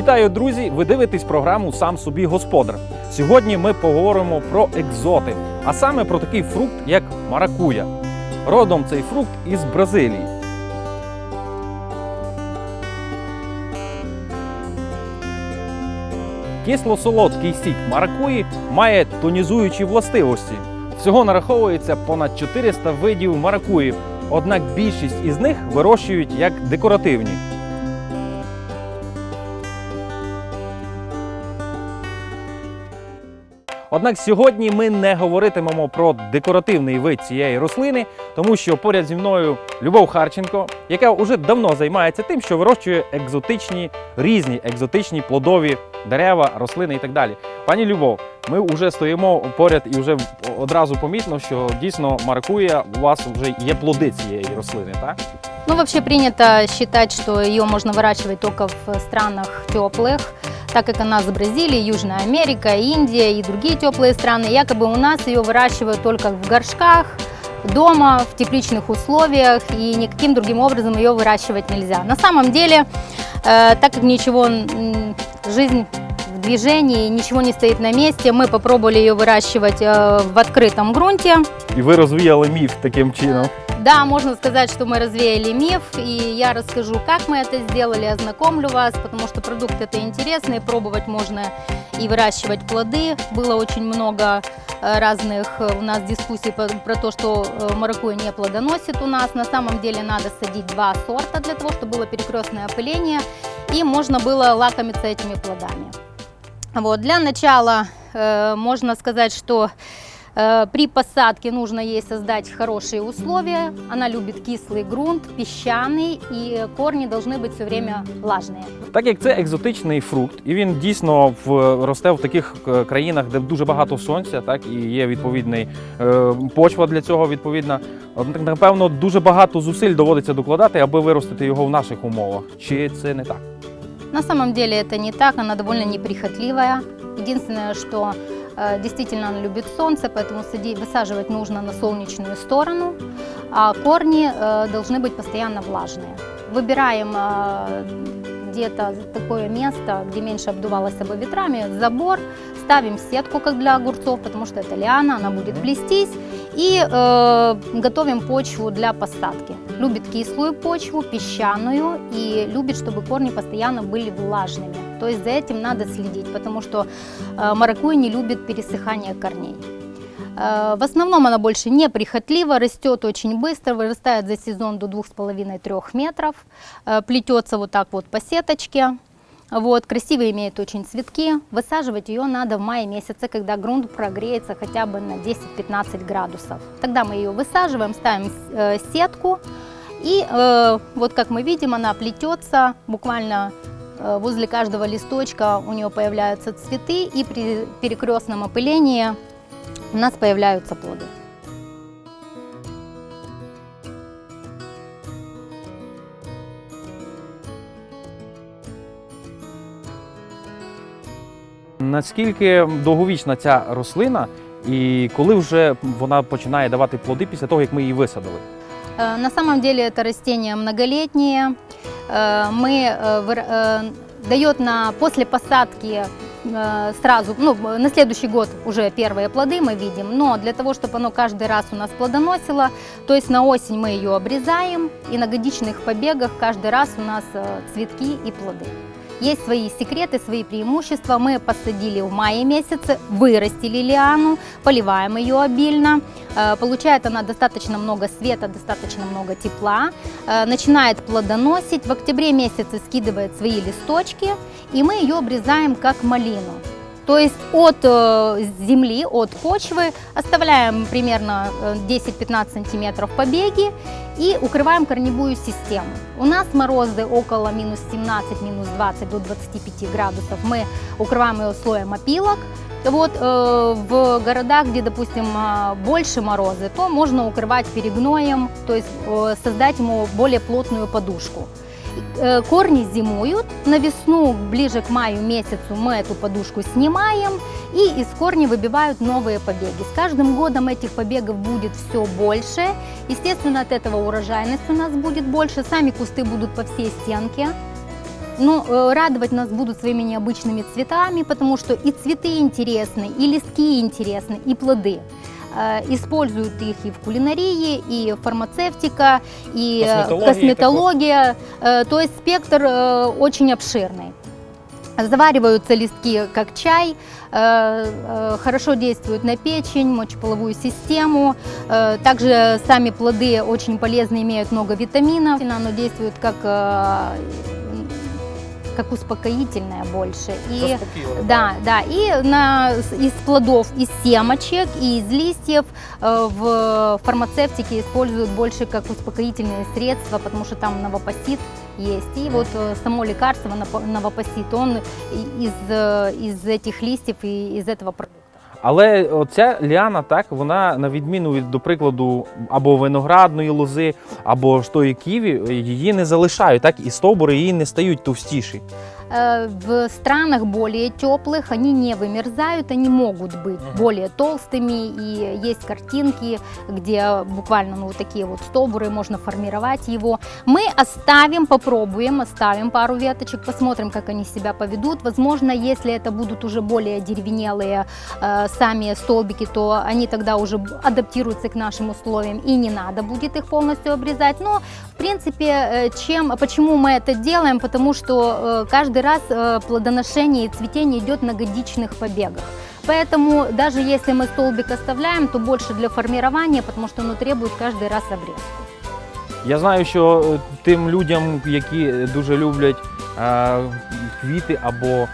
Вітаю, друзі! Ви дивитесь програму Сам собі господар. Сьогодні ми поговоримо про екзоти, а саме про такий фрукт, як маракуя. Родом цей фрукт із Бразилії. Кисло-солодкий сік маракуї має тонізуючі властивості. Всього нараховується понад 400 видів маракуї, однак більшість із них вирощують як декоративні. Однак сьогодні ми не говоритимемо про декоративний вид цієї рослини, тому що поряд зі мною Любов Харченко, яка вже давно займається тим, що вирощує екзотичні різні екзотичні плодові дерева, рослини і так далі. Пані Любов, ми вже стоїмо поряд і вже одразу помітно, що дійсно маракуя у вас вже є плоди цієї рослини, так? Ну, вообще принято считать, что ее можно выращивать только в странах теплых, так как она с Бразилии, Южная Америка, Индия и другие теплые страны. Якобы у нас ее выращивают только в горшках, дома, в тепличных условиях, и никаким другим образом ее выращивать нельзя. На самом деле, э, так как ничего, м, жизнь в движении, ничего не стоит на месте, мы попробовали ее выращивать э, в открытом грунте. І ви розвіяли міф таким чином. Да, можно сказать, что мы развеяли миф, и я расскажу, как мы это сделали, ознакомлю вас, потому что продукт это интересный, пробовать можно и выращивать плоды. Было очень много э, разных э, у нас дискуссий про то, что э, маракуйя не плодоносит у нас. На самом деле надо садить два сорта для того, чтобы было перекрестное опыление, и можно было лакомиться этими плодами. Вот, для начала э, можно сказать, что При посадке нужно ей создать хорошие условия. Она любит кислый грунт, песчаный, и корни должны быть все время влажные. Так як це екзотичний фрукт, і він дійсно в, росте в таких е, країнах, де дуже багато сонця, так і є відповідний е, почва для цього відповідна. Однак, напевно, дуже багато зусиль доводиться докладати, аби виростити його в наших умовах. Чи це не так? На самом деле это не так, она довольно неприхотливая. Единственное, что э, действительно она любит солнце, поэтому высаживать нужно на солнечную сторону, а корни э, должны быть постоянно влажные. Выбираем э, где-то такое место, где меньше обдувалось бы ветрами, забор, ставим сетку, как для огурцов, потому что это лиана, она будет плестись, и э, готовим почву для посадки. Любит кислую почву, песчаную и любит, чтобы корни постоянно были влажными. То есть за этим надо следить, потому что э, маракуйя не любит пересыхание корней. Э, В основном она больше не прихотлива, растет очень быстро, вырастает за сезон до 2,5-3 метров, э, плетется вот так вот по сеточке. Вот, красиво имеет очень цветки. Высаживать ее надо в мае месяце, когда грунт прогреется хотя бы на 10-15 градусов. Тогда мы ее высаживаем, ставим сетку. И э, вот как мы видим, она плетется буквально возле каждого листочка у нее появляются цветы, и при перекрестном опылении у нас появляются плоды. Наскільки довговічна ця рослина, і коли вже вона починає давати плоди після того, як ми її висадили? Э, На самом деле это растение многолетнее. Э, Мы э, э, дает на после посадки сразу, ну, на следующий год уже первые плоды мы видим, но для того, чтобы оно каждый раз у нас плодоносило, то есть на осень мы ее обрезаем, и на годичных побегах каждый раз у нас цветки и плоды. Есть свои секреты, свои преимущества. Мы посадили в мае месяце, вырастили лиану, поливаем ее обильно. Э, Получает она достаточно много света, достаточно много тепла. Э, Начинает плодоносить. В октябре месяце скидывает свои листочки, и мы ее обрезаем как малину. То есть от э, земли, от почвы оставляем примерно э, 10-15 сантиметров побеги и укрываем корневую систему. У нас морозы около минус 17, минус 20 до 25 градусов. Мы укрываем ее слоем опилок. Вот э, в городах, где, допустим, э, больше морозы, то можно укрывать перегноем, то есть э, создать ему более плотную подушку. Э, Корни зимуют, на весну, ближе к маю месяцу мы эту подушку снимаем, и из корней выбивают новые побеги. С каждым годом этих побегов будет все больше. Естественно, от этого урожайность у нас будет больше, сами кусты будут по всей стенке. Ну, э, радовать нас будут своими необычными цветами, потому что и цветы интересны, и листки интересны, и плоды. Э, Используют их и в кулинарии, и фармацевтика, и э, Косметология косметология. Э, То есть спектр очень обширный. Завариваются листки как чай, хорошо действуют на печень, мочеполовую систему. Также сами плоды очень полезны, имеют много витаминов. Оно действует как, как успокоительное больше. И, да, да, и на, из плодов, из семечек и из листьев э, в фармацевтике используют больше как успокоительные средства, потому что там новопосит есть. И вот э, само лекарство новопосит, он из, э, из этих листьев и из этого продукта. Але оця ліана, так, вона на відміну від, до прикладу, або виноградної лози, або ж тої ківі, її не залишають, так, і стовбури її не стають товстіші. Э, В странах более теплых они не вымерзают, они могут быть Мгм. более толстыми, и есть картинки, где буквально ну, вот такие вот столбуры, можно формировать его. Мы оставим, попробуем, оставим пару веточек, посмотрим, как они себя поведут. Возможно, если это будут уже более деревенелые э, сами столбики, то они тогда уже адаптируются к нашим условиям, и не надо будет их полностью обрезать. Но в принципе, э, чем, почему мы это делаем? Потому что э, каждый раз э, плодоношение и цветение идет на годичных побегах. Поэтому даже если мы столбик оставляем, то больше для формирования, потому что оно требует каждый раз обрезку. Я знаю, що е, тим людям, які дуже люблять е, квіти або е,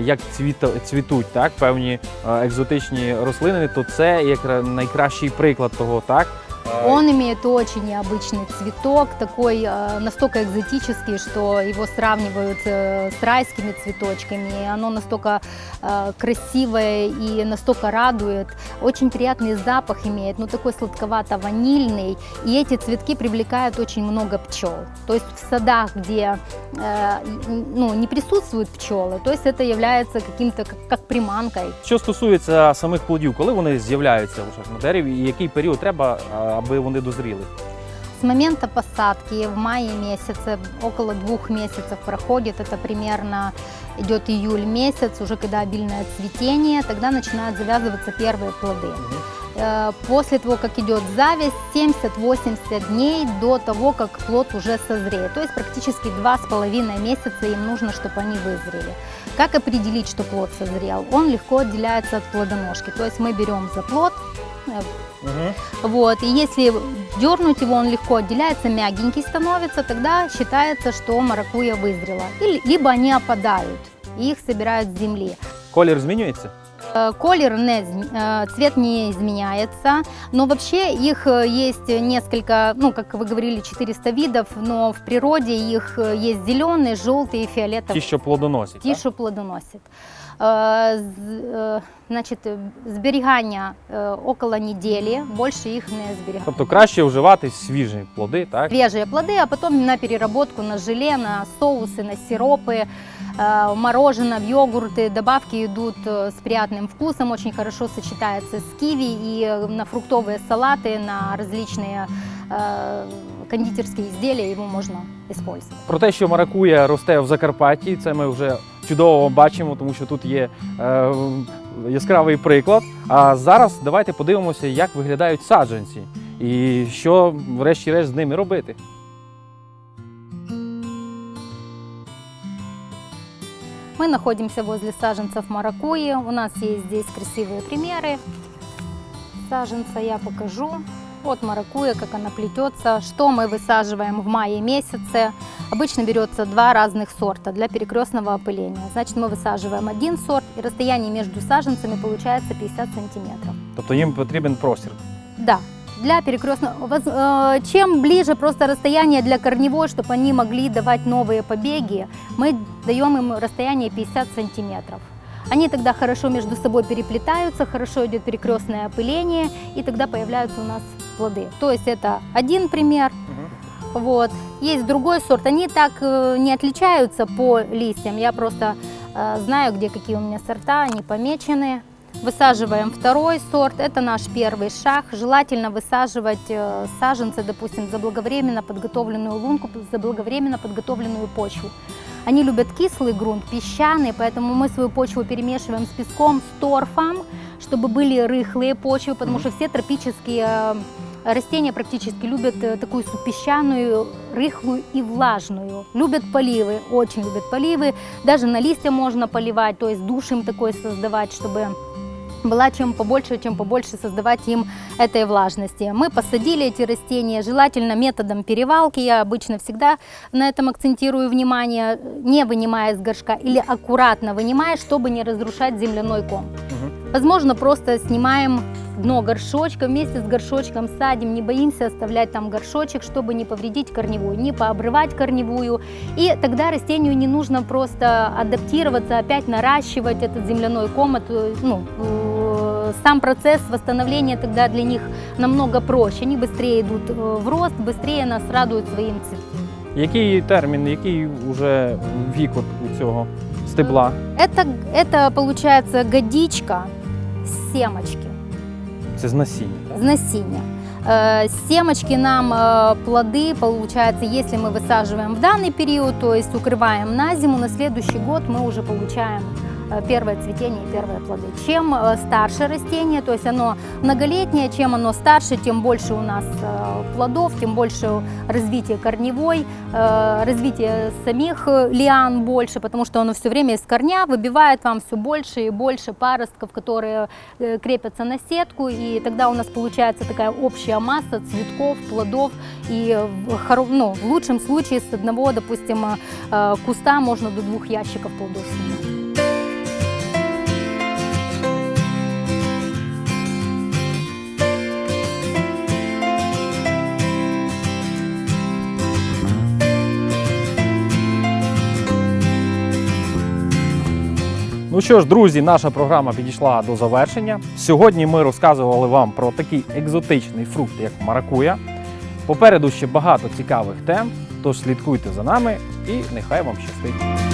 як цвіта, цвітуть так, певні е, екзотичні рослини, то це як найкращий приклад того, так? Е, Он имеет очень необычный цветок, такой э, настолько экзотический, что его сравнивают э, с райскими цветочками. И оно настолько э, красивое и настолько радует. Очень приятный запах имеет, ну такой сладковато-ванильный. И эти цветки привлекают очень много пчел. То есть в садах, где э, ну, не присутствуют пчелы, то есть это является каким-то как, как приманкой. Що стосується самих плодів, коли вони з'являються вже на дереві, і який період треба, е, аби вони дозріли? С момента посадки в мае месяце, около двух месяцев проходит, это примерно идет июль месяц, уже когда обильное цветение, тогда начинают завязываться первые плоды. Э, После того, как идет зависть, 70-80 дней до того, как плод уже созреет. То есть практически два с половиной месяца им нужно, чтобы они вызрели. Как определить, что плод созрел? Он легко отделяется от плодоножки. То есть мы берем за плод, э, вот, и если дернуть его, он легко отделяется, мягенький становится, тогда считается, что маракуя вызрела. Или, либо они опадают, и их собирают с земли. Колір змінюється? Э, Колер, не, изм- э, цвет не изменяется, но вообще их э, есть несколько, ну, как вы говорили, 400 видов, но в природе их э, есть зеленый, желтый и фиолетовый. Ті, що плодоносять. Ті, так? що плодоносять. Е, з- е, Значить, е, зберігання е, около неділі, більше їх не зберігаємо. Тобто краще вживати свіжі плоди, так? Свежие плоды, а потом на переработку, на желе, на соусы, на сиропы, э, мороженое, в йогурты. Добавки идут э, с приятным вкусом, очень хорошо сочетается с киви и э, на фруктовые салаты, на различные э, кондитерские изделия его можно использовать. Про те, що маракуя росте в Закарпатті, це ми вже чудово бачимо, тому що тут є е, яскравий приклад. А зараз давайте подивимося, як виглядають саджанці і що, врешті-решт, з ними робити. Мы находимся возле саженцев маракуйи. У нас есть здесь красивые примеры саженца. Я покажу. Вот маракуя, как она плетется. Что мы высаживаем в мае месяце? Обычно берется два разных сорта для перекрестного опыления. Значит, мы высаживаем один сорт, и расстояние между саженцами получается 50 сантиметров. Тобто їм потрібен простір. Да, для перекрестного. воз- э, Чем ближе просто расстояние для корневой, чтобы они могли давать новые побеги, мы даем им расстояние 50 сантиметров. Они тогда хорошо между собой переплетаются, хорошо идет перекрестное опыление, и тогда появляются у нас плоды. То есть это один пример. Вот. Есть другой сорт. Они так э, не отличаются по листьям. Я просто э, знаю, где какие у меня сорта, они помечены. Высаживаем второй сорт. Это наш первый шаг. Желательно высаживать э, саженцы, допустим, заблаговременно подготовленную лунку, заблаговременно подготовленную почву. Они любят кислый грунт, песчаный, поэтому мы свою почву перемешиваем с песком, с торфом, чтобы были рыхлые почвы, потому что все тропические э, растения практически любят э, такую су- песчаную, рыхлую и влажную. Любят поливы, очень любят поливы. Даже на листья можно поливать, то есть душ им такой создавать, чтобы была чем побольше, чем побольше создавать им этой влажности. Мы посадили эти растения желательно методом перевалки. Я обычно всегда на этом акцентирую внимание, не вынимая из горшка или аккуратно вынимая, чтобы не разрушать земляной ком. Возможно, просто снимаем дно горшочка, вместе с горшочком садим, не боимся оставлять там горшочек, чтобы не повредить корневую, не пообрывать корневую. И тогда растению не нужно просто адаптироваться, опять наращивать этот земляной ком. Это, ну, э, сам процесс восстановления тогда для них намного проще. Они быстрее идут э, в рост, быстрее нас радуют своим цветом. Який термін, який уже вік от у цього стебла? Это, это получается годичка семочки. Це з насіння. так? с насіння. Семочки нам плоды, получается, если мы высаживаем в данный период, то есть укрываем на зиму, на следующий год мы уже получаем первое цветение и первые плоды. Чем э, старше растение, то есть оно многолетнее, чем оно старше, тем больше у нас э, плодов, тем больше развитие корневой, э, развитие самих э, лиан больше, потому что оно все время из корня выбивает вам все больше и больше паростков, которые э, крепятся на сетку, и тогда у нас получается такая общая масса цветков, плодов, и ну, в лучшем случае с одного, допустим, э, э, куста можно до двух ящиков плодов снимать. Ну що ж, друзі, наша програма підійшла до завершення. Сьогодні ми розказували вам про такий екзотичний фрукт, як маракуя. Попереду ще багато цікавих тем, тож слідкуйте за нами і нехай вам щастить.